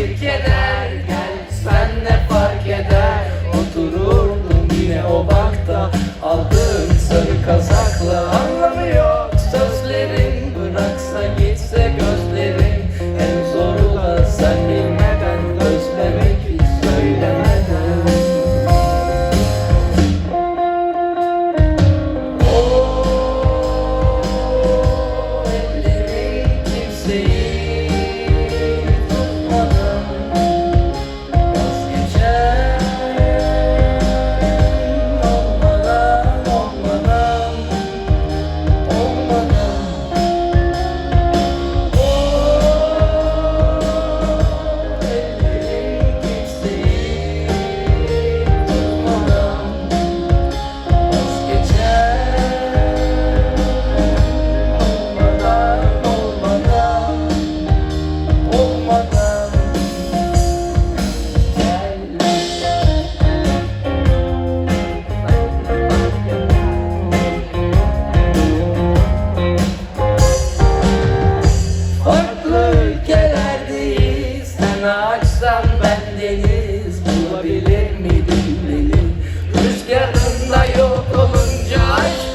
bir sen ne fark eder. Otururdum yine o bakta Aldığım sarı kazakla. kadar bendeniz bulabilir miydim beni? Rüzgarında yok olunca aşk